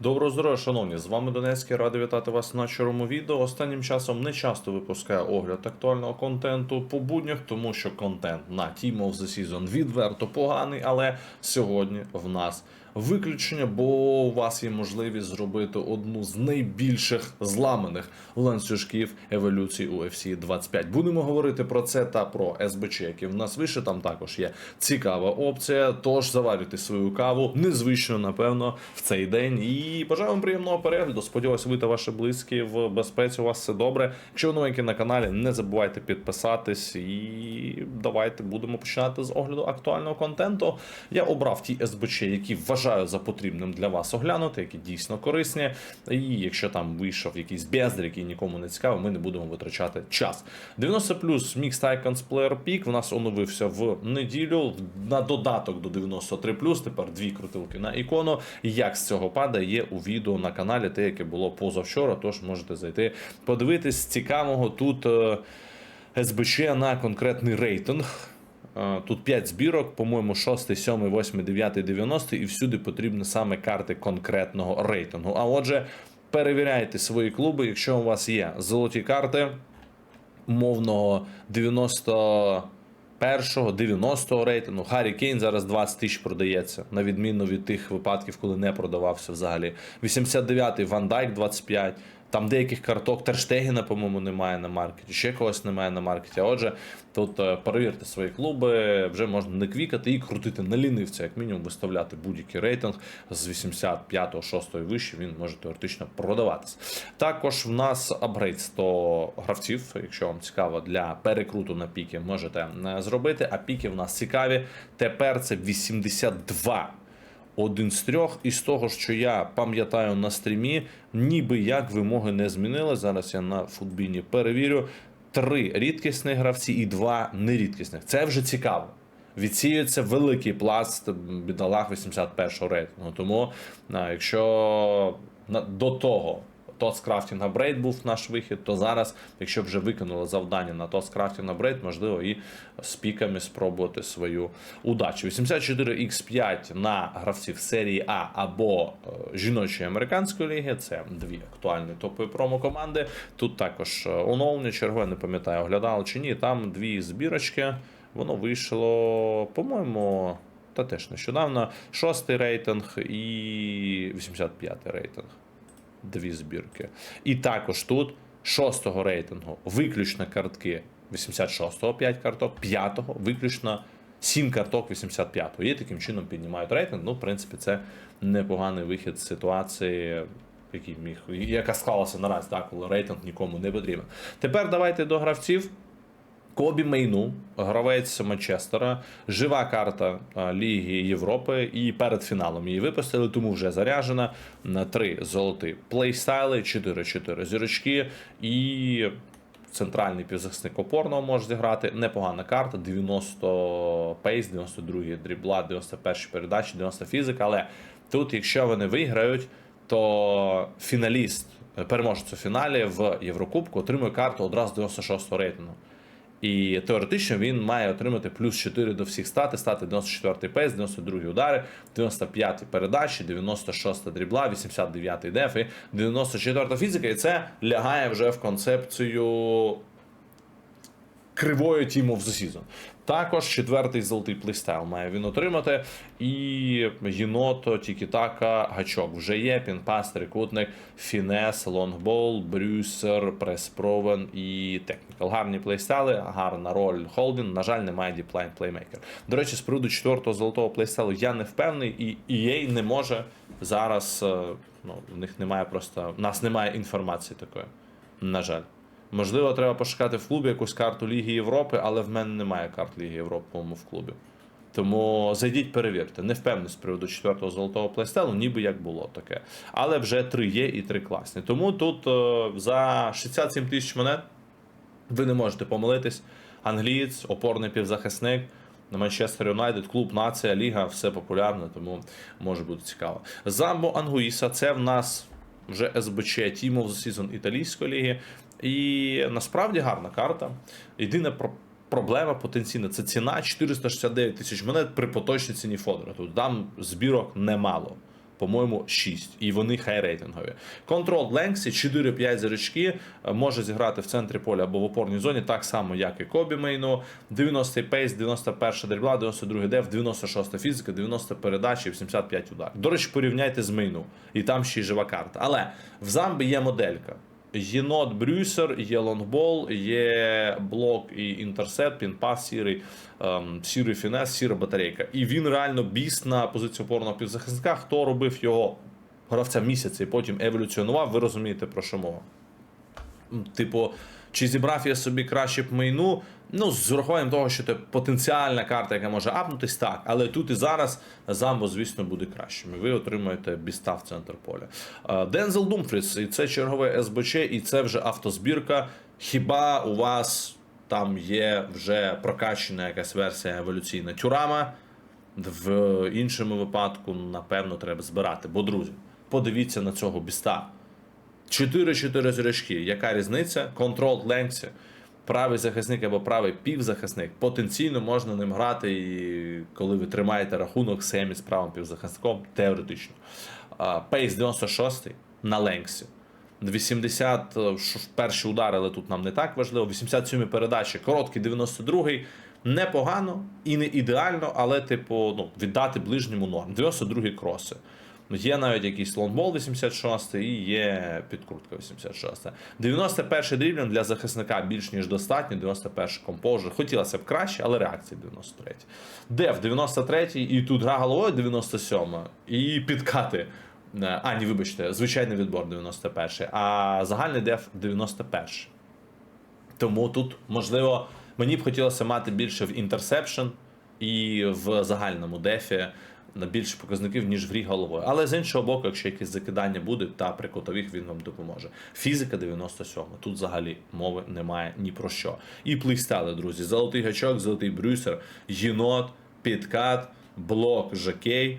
Доброго здоров'я, шановні! З вами Донецький, радий вітати вас на чорному відео. Останнім часом не часто випускаю огляд актуального контенту по буднях, тому що контент на Team of the Season відверто поганий, але сьогодні в нас виключення, бо у вас є можливість зробити одну з найбільших зламаних ланцюжків еволюції UFC 25. Будемо говорити про це та про СБЧ, які в нас вище. Там також є цікава опція. Тож заварюйте свою каву незвично, напевно, в цей день. І бажаю вам приємного перегляду. Сподіваюсь, ви та ваші близькі в безпеці. У вас все добре. Якщо ви новенькі на каналі, не забувайте підписатись і давайте будемо починати з огляду актуального контенту. Я обрав ті СБЧ, які вважаю за потрібним для вас оглянути, які дійсно корисні. І якщо там вийшов якийсь бездар, який нікому не цікавий, ми не будемо витрачати час. 90 плюс Mixed Icons Player Peak в нас оновився в неділю на додаток до 93 Тепер дві крутилки на ікону. Як з цього падає, є у відео на каналі, те, яке було позавчора. Тож можете зайти подивитись цікавого тут. е, СБЧ на конкретний рейтинг. Е, Тут 5 збірок, по-моєму, 6, 7, 8, 9, 90, і всюди потрібні саме карти конкретного рейтингу. А отже, перевіряйте свої клуби, якщо у вас є золоті карти умовного 91-го, 90-го рейтингу. Харі Кейн зараз 20 тисяч продається, на відміну від тих випадків, коли не продавався взагалі. 89-й Ван Дайк 25. Там деяких карток Терштегіна, по-моєму, немає на маркеті, ще когось немає на маркеті. А отже, тут е, перевірте свої клуби, вже можна не квікати і крутити на лінивця, як мінімум, виставляти будь-який рейтинг з 85-го, 6-го і вище, він може теоретично продаватись. Також в нас апгрейд 100 гравців, якщо вам цікаво, для перекруту на піки можете е, зробити. А піки в нас цікаві. Тепер це 82 один з трьох, і з того, що я пам'ятаю на стрімі, ніби як вимоги не змінили. Зараз я на футбіні перевірю. Три рідкісних гравці і два нерідкісних. Це вже цікаво. Відсіюється великий пласт бідолах 81-го рейтингу. Тому якщо до того TOS Crafting Upgrade був наш вихід, то зараз, якщо вже виконали завдання на TOS Crafting Upgrade, можливо і з піками спробувати свою удачу. 84X5 на гравців серії А або е, жіночої американської ліги. Це дві актуальні топові промо-команди. Тут також е, оновлення чергове, не пам'ятаю, оглядали чи ні. Там дві збірочки. Воно вийшло, по-моєму, та теж нещодавно. Шостий рейтинг і 85-й рейтинг дві збірки. І також тут шостого рейтингу виключно картки 86-го 5 карток, 5-го виключно 7 карток 85-го. І таким чином піднімають рейтинг. Ну, в принципі, це непоганий вихід з ситуації. Який міг, яка склалася наразі, так, коли рейтинг нікому не потрібен. Тепер давайте до гравців. Кобі Мейну, гравець Манчестера, жива карта Ліги Європи, і перед фіналом її випустили, тому вже заряджена на три золоті плейстайли, 4-4 зірочки і. Центральний півзахисник опорного може зіграти. Непогана карта. 90 пейс, 92 дрібла, 91 передачі, 90 фізика. Але тут, якщо вони виграють, то фіналіст, переможець у фіналі в Єврокубку отримує карту одразу 96 рейтингу. І теоретично він має отримати плюс 4 до всіх стати, стати 94-й пейс, 92 й удари, 95 й передачі, 96 дрібла, 89 деф і 94 та фізика. І це лягає вже в концепцію кривою Team of the. Також четвертий золотий плейстайл має він отримати. І єното, тікітака, гачок вже є. Пінпас, трикутник, фінес, лонгбол, брюсер, преспровен і технікал. Гарні плейстайли, гарна роль холдинг. На жаль, немає діплайн плеймейкер. До речі, з приводу четвертого золотого плейстайлу я не впевнений, і EA не може зараз. е, Ну, в них немає просто. У нас немає інформації такої. На жаль. Можливо, треба пошукати в клубі якусь карту Ліги Європи, але в мене немає карт Ліги Європи по-моєму, в клубі. Тому зайдіть, перевірте. Не впевнений з приводу четвертого золотого плейстелу, ніби як було таке. Але вже три є і три класні. Тому тут е, за 67 тисяч монет ви не можете помилитись. Англієць, опорний півзахисник. На Манчестер Юнайтед, клуб, нація, ліга, все популярно, тому може бути цікаво. Замбо Ангуїса це в нас вже СБЧ Team of the італійської ліги. І насправді гарна карта. Єдина про- проблема потенційна це ціна 469 тисяч монет при поточній ціні Фодора. Тут там збірок немало. по-моєму, 6. І вони хай-рейтингові. Контрол Ленксі 4-5 зірочки може зіграти в центрі поля або в опорній зоні, так само, як і Кобі Мейну. 90-й пейс, 91 дрібла, 92 деф, 96 фізика, 90 передачі, 85 удар. До речі, порівняйте з Мейну. І там ще й жива карта. Але в Замбі є моделька. Єнот Брюсер, є лонгбол, є блок і інтерсет, пінпас, сірий, ем, сірий фінес, сіра батарейка. І він реально біс на позицію опорного півзахисника. Хто робив його гравця місяця і потім еволюціонував, ви розумієте про що мова. Типу, чи зібрав я собі краще б майну? Ну, з урахуванням того, що це потенціальна карта, яка може апнутись, так. Але тут і зараз Замбо, звісно, буде кращим. І ви отримаєте біста в центр поля. Е, Дензел Думфріс, і це чергове СБЧ, і це вже автозбірка. Хіба у вас там є вже прокачена якась версія еволюційна тюрама? В іншому випадку, напевно, треба збирати. Бо, друзі, подивіться на цього біста. 4-4 зірочки. Яка різниця? Контрол Ленці. Правий захисник або правий півзахисник. Потенційно можна ним грати, і коли ви тримаєте рахунок семі з правим півзахисником, теоретично. Пейс 96 на Ленксі. 80 е, перші удари, але тут нам не так важливо. 87 передачі, короткий 92-й. Непогано і не ідеально, але, типу, ну, віддати ближньому норм. 92 кроси. Є навіть якийсь лонгбол 86 і є підкрутка 86. 91 дріблінг для захисника більш ніж достатньо. 91 композер. Хотілося б краще, але реакція 93. Дев 93 і тут гра головою 97 і підкати. Е, А, ні, вибачте, звичайний відбор 91, а загальний деф 91. Тому тут, можливо, мені б хотілося мати більше в інтерсепшн і в загальному дефі на більше показників, ніж в грі головою. Але з іншого боку, якщо якісь закидання буде, та при котових він вам допоможе. Фізика 97. Тут взагалі мови немає ні про що. І плейстали, друзі. Золотий гачок, золотий брюсер, єнот, підкат, блок, жокей.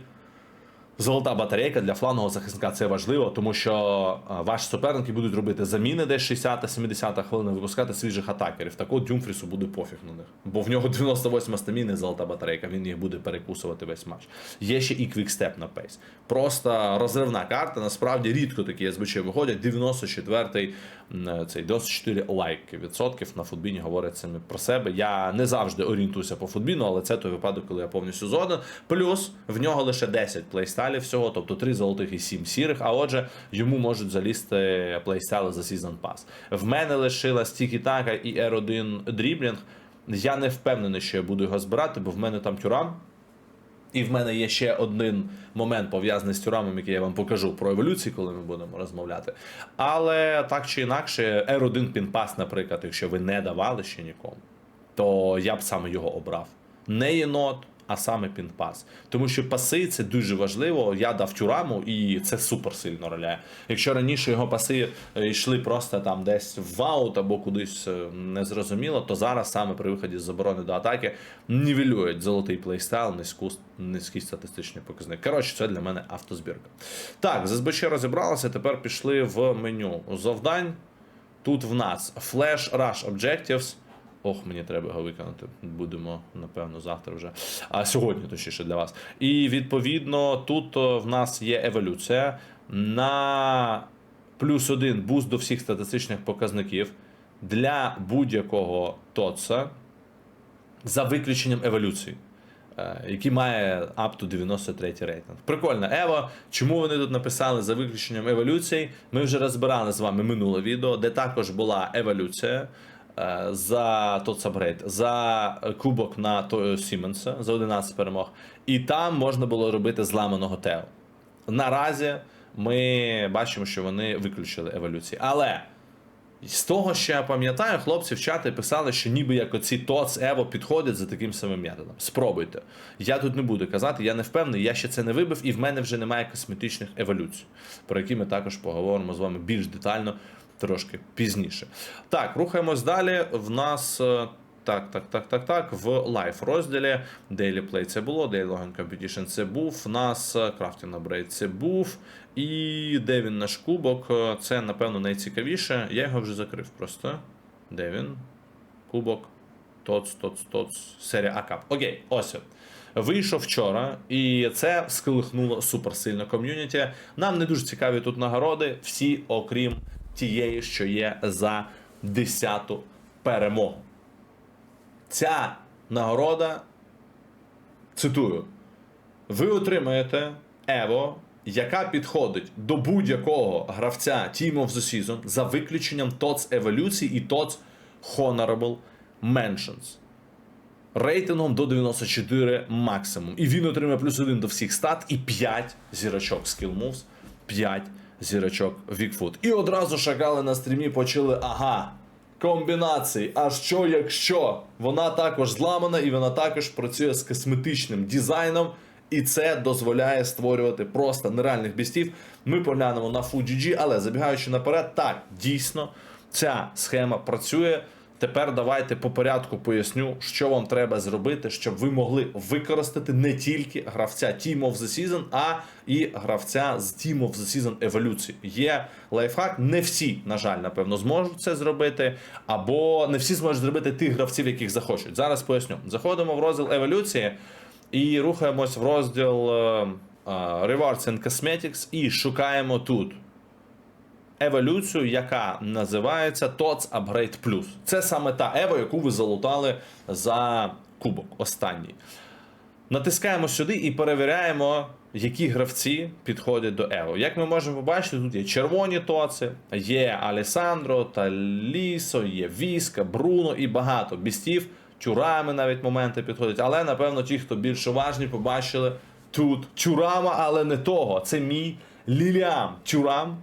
Золота батарейка для флангового захисника це важливо, тому що ваші суперники будуть робити заміни десь 60-70 хвилина, випускати свіжих атакерів. Так от Дюмфрісу буде пофіг на них. Бо в нього 98 стаміни золота батарейка, він їх буде перекусувати весь матч. Є ще і квікстеп на пейс. Просто розривна карта. Насправді рідко такі СБЧ виходять. 94-й цей 94 лайки відсотків на футбіні говорять самі про себе. Я не завжди орієнтуюся по футбіну, але це той випадок, коли я повністю згоден. Плюс в нього лише 10 плейстайлів всього, тобто 3 золотих і 7 сірих. А отже, йому можуть залізти плейстайли за Season Pass. В мене лишилась тільки така і R1 дріблінг. Я не впевнений, що я буду його збирати, бо в мене там тюрам. І в мене є ще один момент пов'язаний з тюрамом, який я вам покажу про еволюцію, коли ми будемо розмовляти. Але так чи інакше, R1 пінпас, наприклад, якщо ви не давали ще нікому, то я б саме його обрав. Не єнот, а саме пінпас. Тому що паси це дуже важливо. Я дав тюраму, і це супер сильно роляє. Якщо раніше його паси е, йшли просто там десь в аут або кудись е, незрозуміло, то зараз саме при виході з заборони до атаки нівелюють золотий плейстайл, низьку, низький статистичний показник. Коротше, це для мене автозбірка. Так, з СБЧ розібралися. Тепер пішли в меню завдань. Тут в нас Flash Rush Objectives. Ох, мені треба його виконати. Будемо, напевно, завтра вже. А сьогодні, точніше, для вас. І відповідно, тут в нас є еволюція на плюс один буст до всіх статистичних показників для будь-якого ТОЦа за виключенням еволюції. е, Який має up to 93 рейтинг. Прикольно, Ево. Чому вони тут написали за виключенням еволюції? Ми вже розбирали з вами минуле відео, де також була еволюція е, за тот Сабрейд, за кубок на Сіменса за 11 перемог. І там можна було робити зламаного Тео. Наразі ми бачимо, що вони виключили еволюції. Але з того, що я пам'ятаю, хлопці в чати писали, що ніби як оці ТОЦ Ево підходять за таким самим методом. Спробуйте. Я тут не буду казати, я не впевнений, я ще це не вибив, і в мене вже немає косметичних еволюцій, про які ми також поговоримо з вами більш детально трошки пізніше. Так, рухаємось далі. В нас. е, Так, так, так, так, так. В лайф розділі Daily Play це було, Daily Logan Competition це був. В нас е, Crafting Upgrade це був. І де він наш кубок? Е, Це, напевно, найцікавіше. Я його вже закрив просто. Де він? Кубок. Тоц, тоц, тоц. Серія Акап. Окей, ось. вийшов вчора, і це сколихнуло суперсильно ком'юніті. Нам не дуже цікаві тут нагороди, всі, окрім тієї, що є за 10-ту перемогу. Ця нагорода, цитую, ви отримаєте Ево, яка підходить до будь-якого гравця Team of the Season за виключенням TOTS еволюції і TOTS Honorable Mentions. Рейтингом до 94 максимум. І він отримає плюс один до всіх стат і 5 зірочок Skill Moves, 5 зірочок Вікфут. І одразу шакали на стрімі почали ага. Комбінації. А що якщо? Вона також зламана і вона також працює з косметичним дизайном. І це дозволяє створювати просто нереальних бістів. Ми поглянемо на FUGG, але забігаючи наперед, так, дійсно, ця схема працює. Тепер давайте по порядку поясню, що вам треба зробити, щоб ви могли використати не тільки гравця Team of the Season, а і гравця з Team of the Season еволюції. Є лайфхак, не всі, на жаль, напевно, зможуть це зробити, або не всі зможуть зробити тих гравців, яких захочуть. Зараз поясню. Заходимо в розділ еволюції і рухаємось в розділ е, е, Rewards and Cosmetics і шукаємо тут еволюцію, яка називається TOTS Upgrade Plus. Це саме та ево, яку ви залутали за кубок останній. Натискаємо сюди і перевіряємо, які гравці підходять до Ево. Як ми можемо побачити, тут є червоні тоци, є Алесандро та Лісо, є Віска, Бруно і багато бістів. Тюрами навіть моменти підходять. Але напевно ті, хто більш уважні, побачили тут Тюрама, але не того. Це мій Ліліам Тюрам,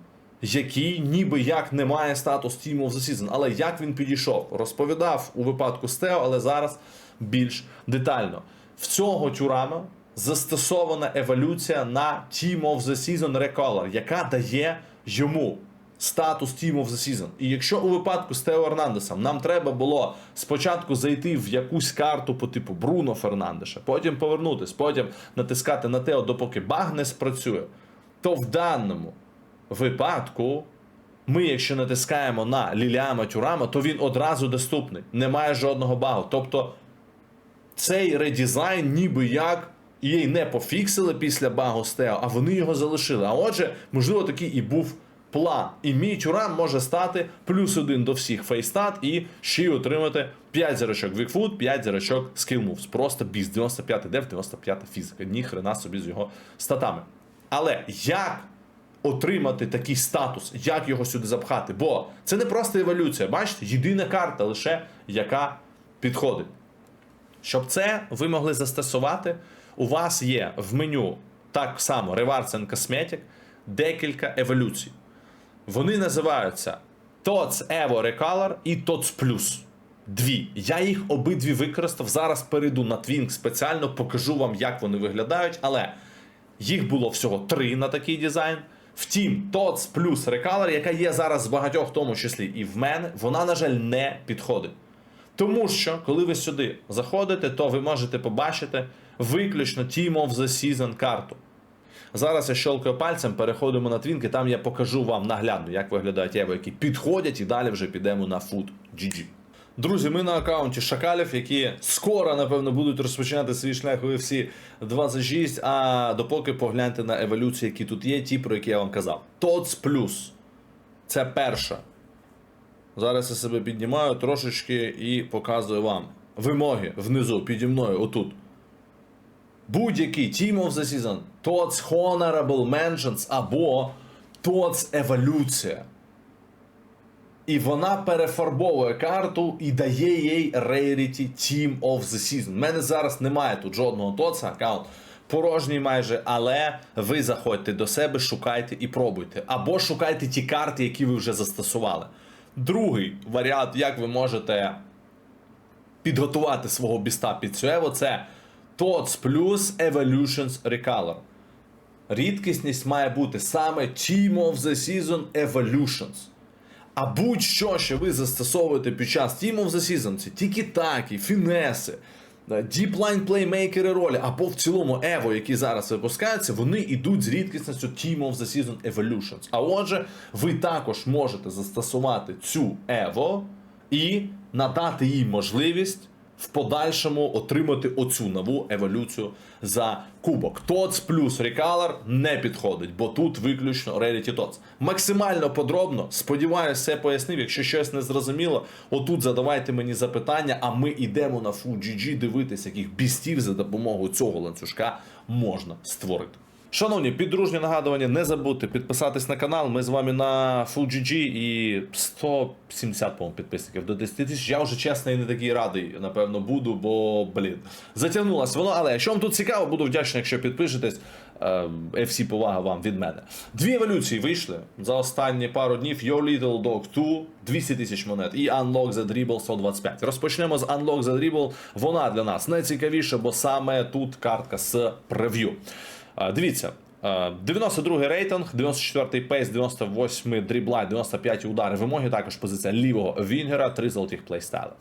який ніби як не має статус Team of the Season. Але як він підійшов? Розповідав у випадку Стео, але зараз більш детально. В цього тюрама застосована еволюція на Team of the Season Recolor, яка дає йому статус Team of the Season. І якщо у випадку з Тео Ернандесом нам треба було спочатку зайти в якусь карту по типу Бруно Фернандеша, потім повернутись, потім натискати на Тео, допоки баг не спрацює, то в даному випадку. Ми, якщо натискаємо на Ліліама Тюрама, то він одразу доступний, немає жодного багу. Тобто цей редизайн ніби як їй не пофіксили після багу Стео, а вони його залишили. А отже, можливо, такий і був план. І мій тюрам може стати плюс один до всіх фейстат і ще й отримати 5 зірочок Вікфуд, 5 зірочок Skill Просто біз, 95 дев, 95 фізика. Ні хрена собі з його статами. Але як отримати такий статус, як його сюди запхати? Бо це не просто еволюція. Бачите, єдина карта лише яка підходить. Щоб це ви могли застосувати, у вас є в меню так само Rewards and Cosmetic декілька еволюцій. Вони називаються TOTS Evo Recolor і TOTS Plus. Дві. Я їх обидві використав. Зараз перейду на Twink спеціально, покажу вам, як вони виглядають, але їх було всього три на такий дизайн. Втім, TOTS Plus Recolor, яка є зараз в багатьох, в тому числі і в мене, вона, на жаль, не підходить. Тому що, коли ви сюди заходите, то ви можете побачити виключно Team of the Season карту. Зараз я щелкаю пальцем, переходимо на твінки, там я покажу вам наглядно, як виглядають ево, які підходять, і далі вже підемо на Food GG. Друзі, ми на аккаунті шакалів, які скоро, напевно, будуть розпочинати свій шлях у UFC 26, а допоки погляньте на еволюції, які тут є, ті, про які я вам казав. TOTS Plus. Це перша. Зараз я себе піднімаю трошечки і показую вам вимоги внизу, піді мною, отут. Будь-який Team of the Season, TOTS Honorable Mentions або TOTS Еволюція. І вона перефарбовує карту і дає їй Rarity Team of the Season. У мене зараз немає тут жодного TOTS аккаунт. Порожній майже, але ви заходьте до себе, шукайте і пробуйте. Або шукайте ті карти, які ви вже застосували. Другий варіант, як ви можете підготувати свого біста під цю ево, це TOTS Plus Evolutions Recolor. Рідкісність має бути саме Team of the Season Evolutions. А будь-що, що ви застосовуєте під час Team of the Season, це тільки такі, фінеси, діплайн плеймейкери ролі, або в цілому Evo, які зараз випускаються, вони йдуть з рідкісністю Team of the Season Evolutions. А отже, ви також можете застосувати цю Evo і надати їй можливість в подальшому отримати оцю нову еволюцію за кубок. ТОЦ плюс Рекалер не підходить, бо тут виключно Rarity ТОЦ. Максимально подробно, сподіваюся, все пояснив. Якщо щось не зрозуміло, отут задавайте мені запитання, а ми йдемо на Full GG дивитися, яких бістів за допомогою цього ланцюжка можна створити. Шановні, підружні нагадування, не забудьте підписатись на канал. Ми з вами на Full GG і 170 по підписників до 10 тисяч. Я вже чесно і не такий радий, напевно, буду, бо блін. Затягнулося воно, але якщо вам тут цікаво, буду вдячний, якщо підпишетесь. Е, FC повага вам від мене. Дві еволюції вийшли за останні пару днів. Your Little Dog 2 200 тисяч монет і Unlock the Dribble 125. Розпочнемо з Unlock the Dribble. Вона для нас найцікавіша, бо саме тут картка з прев'ю. Дивіться. е, 92 рейтинг, 94-й пейс, 98-й дрібла, 95-й удари вимоги. Також позиція лівого Вінгера, три золотих плейстайли.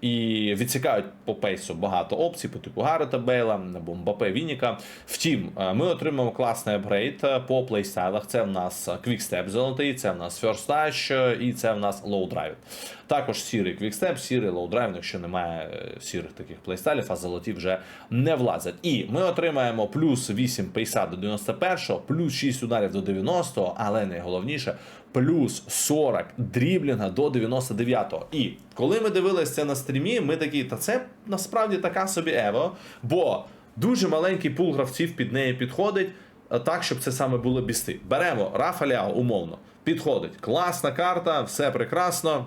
І відсікають по пейсу багато опцій, по типу Гарета Бейла або Мбапе Вініка. Втім, ми отримаємо класний апгрейд е, по плейстайлах. Це в нас квікстеп золотий, це в нас First Touch е, і це в нас Low Drive. Також сірий квікстеп, сірий Low Drive, якщо немає е, сірих таких плейстайлів, а золоті вже не влазять. І ми отримаємо плюс 8 пейса до 91-го, плюс 6 ударів до 90-го, але найголовніше плюс 40 дріблінга до 99-го. І коли ми дивилися на стрімі, ми такі, та це насправді така собі Ево, бо дуже маленький пул гравців під неї підходить. е, Так, щоб це саме були бісти. Беремо Рафаляо умовно. Підходить. Класна карта, все прекрасно.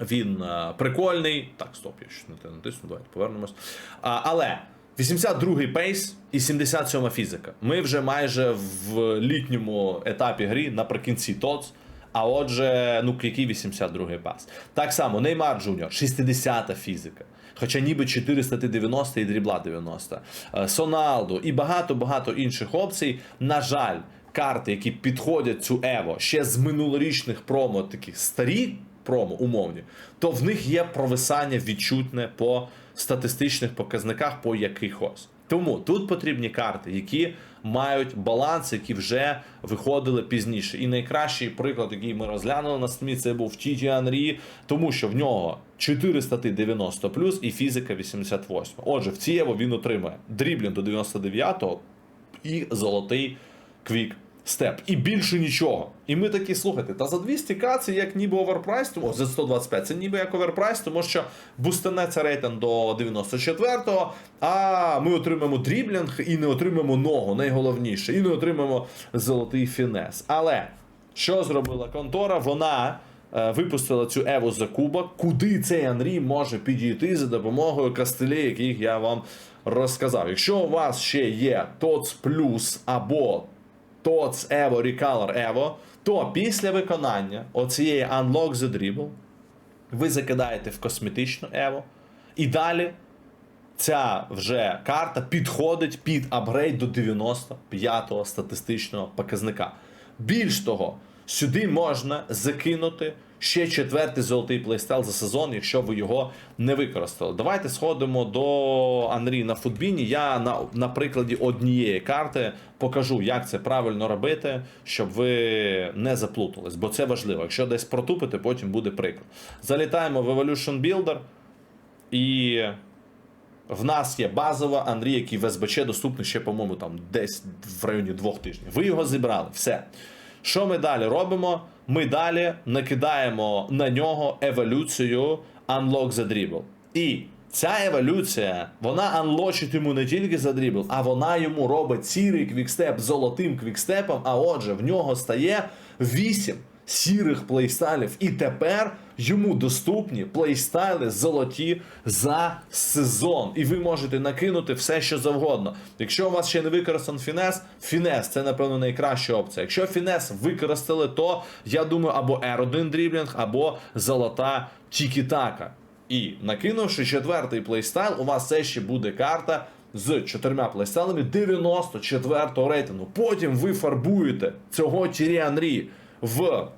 Він е, прикольний. Так, стоп, я щось не те натисну, давайте повернемось. А, але 82-й пейс і 77 фізика. Ми вже майже в літньому етапі грі наприкінці ТОЦ. А отже, ну який 82-й пас. Так само Неймар Джуніор, 60-та фізика. Хоча ніби 490 і дрібла 90. Е, Соналдо і багато-багато інших опцій. На жаль, карти, які підходять цю Ево ще з минулорічних промо, такі старі промо умовні, то в них є провисання відчутне по статистичних показниках по якихось. Тому тут потрібні карти, які мають баланс, які вже виходили пізніше. І найкращий приклад, який ми розглянули на стрімі, це був Тіті Анрі, тому що в нього 4 стати 90 плюс і фізика 88. Отже, в Цієво він отримає дріблін до 99-го і золотий квік степ. І більше нічого. І ми такі, слухайте, та за 200к це як ніби оверпрайс, тому за 125 це ніби як оверпрайс, тому що бустанеться рейтинг до 94-го, а ми отримаємо дріблінг і не отримаємо ногу, найголовніше, і не отримаємо золотий фінес. Але що зробила контора? Вона. е, Випустила цю Еву за кубок, куди цей Анрі може підійти за допомогою кастелей, яких я вам розказав. Якщо у вас ще є TOTS Plus або TOTS Evo Recolor Evo, то після виконання оцієї Unlock the Dribble ви закидаєте в косметичну Evo, і далі ця вже карта підходить під апгрейд до 95-го статистичного показника. Більш того, сюди можна закинути ще четвертий золотий плейстайл за сезон, якщо ви його не використали. Давайте сходимо до Анрі на футбіні. Я на, на прикладі однієї карти покажу, як це правильно робити, щоб ви не заплутались, бо це важливо. Якщо десь протупите, потім буде приклад. Залітаємо в Evolution Builder і. В нас є базова Андрій, який в СБЧ доступний ще, по-моєму, там десь в районі двох тижнів. Ви його зібрали. Все. Що ми далі робимо? Ми далі накидаємо на нього еволюцію Unlock the Dribble. І ця еволюція, вона анлочить йому не тільки за дрібл, а вона йому робить сірий квікстеп золотим квікстепом. А отже, в нього стає 8 сірих плейстайлів. І тепер йому доступні плейстайли золоті за сезон. І ви можете накинути все, що завгодно. Якщо у вас ще не використаний фінес, фінес це, напевно, найкраща опція. Якщо фінес використали, то я думаю, або R1 дріблінг, або золота Тікітака. І накинувши четвертий плейстайл, у вас все ще буде карта з чотирма плейстайлами 94 го рейтингу. Потім ви фарбуєте цього Тірі Анрі в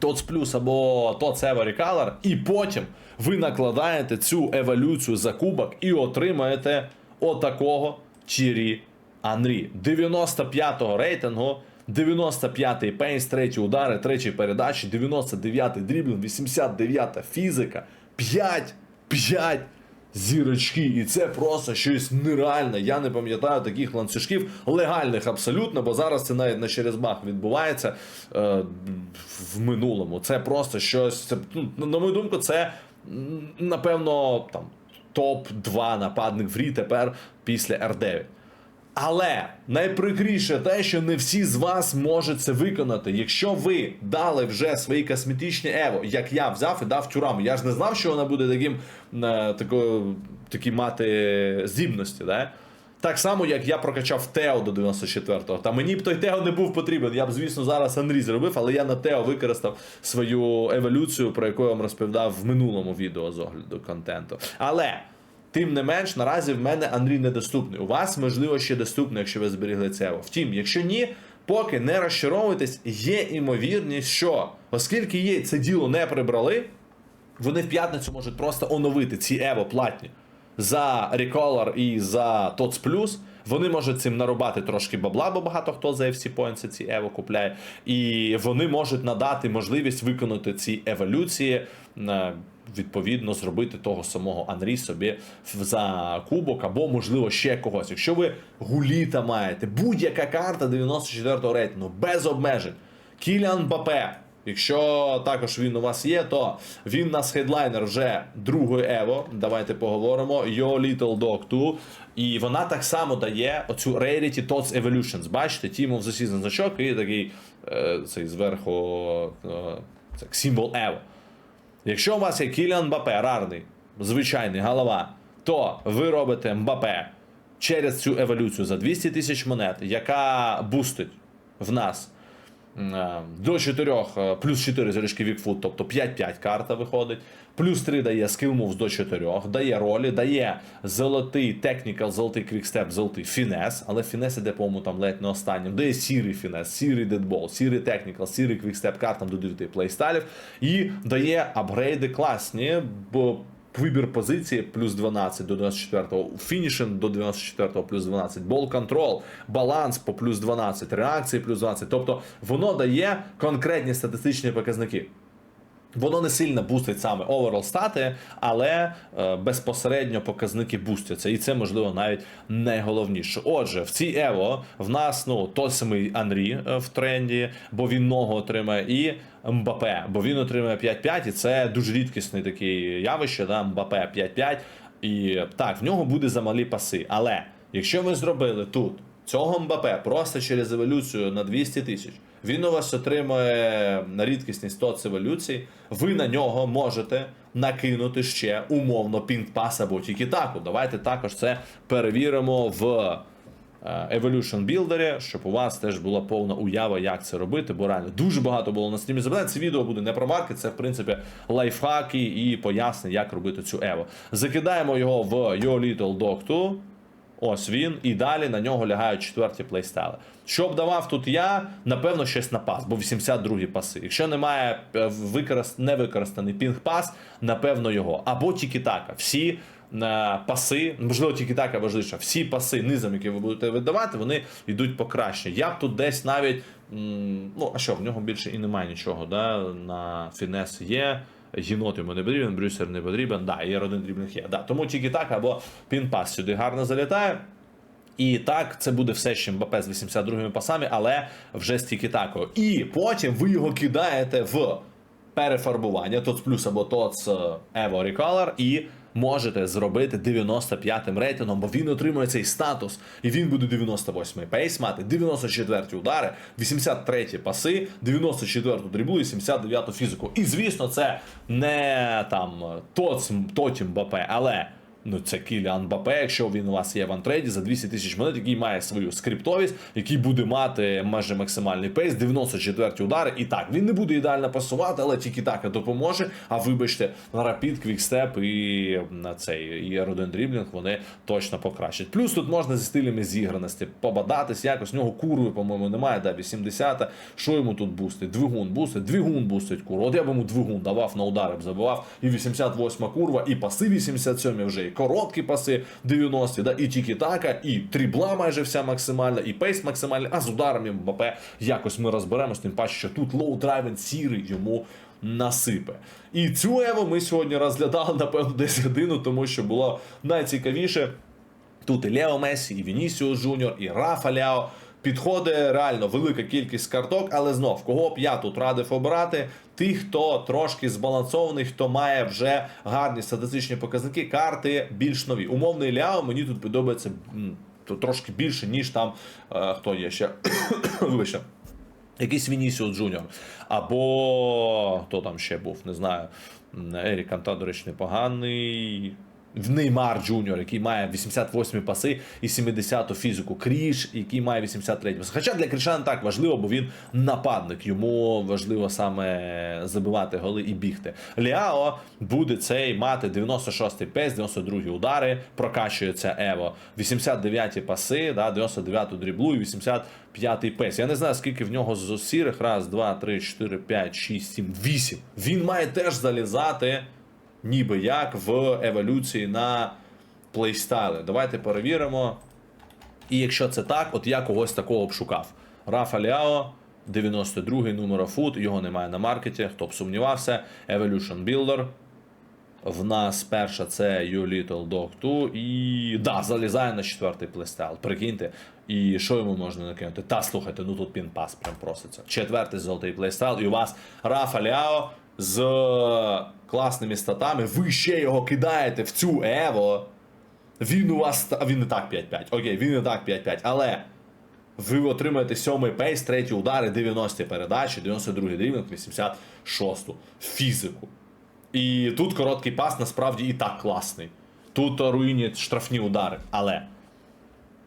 TOTS Plus або TOTS Evo Recolor, і потім ви накладаєте цю еволюцію за кубок і отримаєте отакого Тірі Анрі. 95-го рейтингу. 95-й пейс, треті удари, треті передачі, 99-й дріблінг, 89-та фізика, 5, 5, зірочки, і це просто щось нереальне. Я не пам'ятаю таких ланцюжків, легальних абсолютно, бо зараз це навіть на через бах відбувається е, в минулому. Це просто щось. Це, ну, на мою думку, це напевно там топ-2 нападник в рі тепер після R9. Але найприкріше те, що не всі з вас можуть це виконати. Якщо ви дали вже свої косметичні ево, як я взяв і дав тюраму, я ж не знав, що вона буде таким е, такою, такі мати здібності. Да? Так само, як я прокачав Тео до 94-го. Та мені б той Тео не був потрібен. Я б, звісно, зараз Анрі зробив, але я на Тео використав свою еволюцію, про яку я вам розповідав в минулому відео з огляду контенту. Але. Тим не менш, наразі в мене Андрій недоступний. У вас, можливо, ще доступний, якщо ви зберігли це. Втім, якщо ні, поки не розчаровуйтесь, є імовірність, що оскільки є це діло не прибрали, вони в п'ятницю можуть просто оновити ці Ево платні за Recolor і за TOTS Plus. Вони можуть цим нарубати трошки бабла, бо багато хто за FC Points ці Ево купляє. І вони можуть надати можливість виконати ці еволюції. Відповідно, зробити того самого Анрі собі за кубок, або, можливо, ще когось. Якщо ви гуліта маєте, будь-яка карта 94-го рейтингу, без обмежень. Кіліан Бапе. Якщо також він у вас є, то він у нас хедлайнер вже другої Ево. Давайте поговоримо. Yo Little Dog 2. І вона так само дає оцю Rarity Tots Evolutions. Бачите, Team of the Season значок і такий е, цей зверху е, символ Ево. Якщо у вас є Кіліан Мбапе, рарний, звичайний голова, то ви робите Мбапе через цю еволюцію за 200 тисяч монет, яка бустить в нас до 4, е, плюс 4 залишки Вікфут, тобто 5-5 карта виходить. Плюс 3 дає Moves до 4, дає ролі, дає золотий технікал, золотий квікстеп, золотий фінес, але фінес іде, по-моєму, там ледь не останнім. Дає сірий фінес, сірий дедбол, сірий технікал, сірий квікстеп картам до 9 плейстайлів. І дає апгрейди класні, бо Вибір позиції плюс 12 до 94-го, фінішинг до 94-го плюс 12, бол контрол, баланс по плюс 12, реакції плюс 12. Тобто воно дає конкретні статистичні показники. Воно не сильно бустить саме overall стати, але е, безпосередньо показники бустяться. І це можливо навіть найголовніше. Отже, в цій Ево в нас ну той самий Анрі е, в тренді, бо він ногу отримає, і Мбапе, бо він отримає 5-5, і це дуже рідкісне таке явище. Да? Мбапе 5-5. І так, в нього буде замалі паси. Але якщо ви зробили тут цього Мбапе просто через еволюцію на 200 тисяч. Він у вас отримує на рідкісність 100 еволюцій. Ви на нього можете накинути ще умовно пінг-пас або тікітаку. Давайте також це перевіримо в е, Evolution Builder, щоб у вас теж була повна уява, як це робити, бо реально дуже багато було на стрімі запитань. Це відео буде не про маркет, це в принципі лайфхаки і пояснення, як робити цю Ево. Закидаємо його в Your Little Dog 2. Ось він, і далі на нього лягають четверті плейстайли. Що б давав тут я, напевно, щось на пас, бо 82 паси. Якщо немає е, використ... невикористаний пінг-пас, напевно, його. Або тікітака. Всі е, паси, можливо, тікітака важливіше, всі паси низом, які ви будете видавати, вони йдуть покраще. Я б тут десь навіть. м, Ну, а що, в нього більше і немає нічого. Да? На фінес є. Єнот йому не потрібен, Брюсер не потрібен, да, є родин дрібних є. Да. Тому тільки так або пін-пас сюди гарно залітає. І так, це буде все ще Мбапе з 82-ми пасами, але вже з тако. І потім ви його кидаєте в перефарбування, тоц плюс або тоц Evo Recolor, і можете зробити 95-м рейтингом, бо він отримує цей статус, і він буде 98-й пейс мати, 94-ті удари, 83-ті паси, 94-ту дріблу і 79-ту фізику. І звісно, це не там TOTS, Тоті Мбапе, але. Ну, це Кіліан Бапе, якщо він у вас є в антрейді за 200 тисяч монет, який має свою скриптовість, який буде мати майже максимальний пейс, 94 удари. І так, він не буде ідеально пасувати, але тільки так допоможе. А вибачте, Rapid, Quickstep і на цей і Dribbling вони точно покращать. Плюс тут можна зі стилями зіграності побадатись, якось в нього курви, по-моєму, немає. Да, 80 Що йому тут бустить? Двигун бустить, двигун бустить курву. От я б йому двигун давав на удари, б забивав. І 88 курва, і паси 87 вже, короткі паси 90, да, і тікі-така, і трібла майже вся максимальна, і пейс максимальний, а з ударами Мбапе якось ми розберемось, тим паче, що тут лоу драйвен сірий йому насипе. І цю Ево ми сьогодні розглядали, напевно, десь годину, тому що було найцікавіше. Тут і Лео Месі, і Вінісіус Жуніор, і Рафа Ляо. Підходить реально велика кількість карток, але знов, кого б я тут радив обирати, тих, хто трошки збалансований, хто має вже гарні статистичні показники, карти більш нові. Умовний Ляо мені тут подобається трошки більше, ніж там е, хто є ще. Вибачте. Якийсь Вінісіус Джуніор. Або хто там ще був, не знаю. Ерік Канта, до речі, непоганий. В Неймар Джуніор, який має 88 паси і 70 фізику. Кріш, який має 83 паси. Хоча для Кріша не так важливо, бо він нападник. Йому важливо саме забивати голи і бігти. Ліао буде цей мати 96-й пес, 92-й удари, прокачується Ево. 89-ті паси, да, 99 дріблу і 85-й пес. Я не знаю, скільки в нього з сірих. Раз, два, три, чотири, п'ять, шість, сім, вісім. Він має теж залізати ніби як в еволюції на плейстайли. Давайте перевіримо. І якщо це так, от я когось такого б шукав. Рафа Ліао, 92-й номер фут, його немає на маркеті, хто б сумнівався. Evolution Builder. В нас перша це You Little Dog 2. І да, залізає на четвертий плейстайл. Прикиньте. І що йому можна накинути? Та слухайте, ну тут пін-пас прям проситься. Четвертий золотий плейстайл, і у вас Рафа Ліао з класними статами. Ви ще його кидаєте в цю Ево. Він у вас. Він не так 5-5. Окей, він не так 5-5. Але ви отримаєте сьомий пейс, треті удари, 90 передачі, 92 дрібник, 86 фізику. І тут короткий пас насправді і так класний. Тут руїнять штрафні удари, але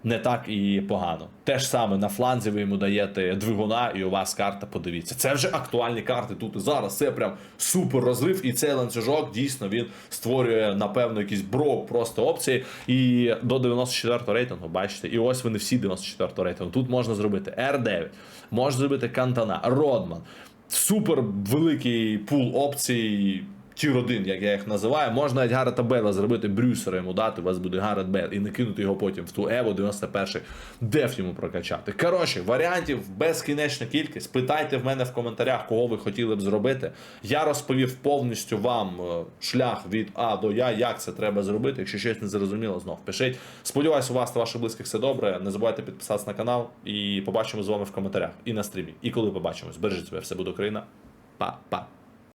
не так і погано. Те ж саме на фланзі ви йому даєте двигуна, і у вас карта, подивіться. Це вже актуальні карти тут і зараз. Це прям супер розрив, і цей ланцюжок дійсно він створює, напевно, якийсь брок просто опції. І до 94 рейтингу, бачите, і ось вони всі 94 рейтингу. Тут можна зробити R9, можна зробити Кантана, Родман. Супер великий пул опцій. Тір 1, як я їх називаю, можна навіть Гарета Бейла зробити брюсера йому дати, у вас буде Гарет Бейл, і не кинути його потім в ту Ево 91 деф йому прокачати. Коротше, варіантів безкінечна кількість. Питайте в мене в коментарях, кого ви хотіли б зробити. Я розповів повністю вам е, шлях від А до Я, як це треба зробити. Якщо щось не зрозуміло, знов пишіть. Сподіваюсь, у вас та ваших близьких все добре. Не забувайте підписатися на канал і побачимо з вами в коментарях і на стрімі. І коли побачимось, бережіть себе, все буде Україна. Па-па.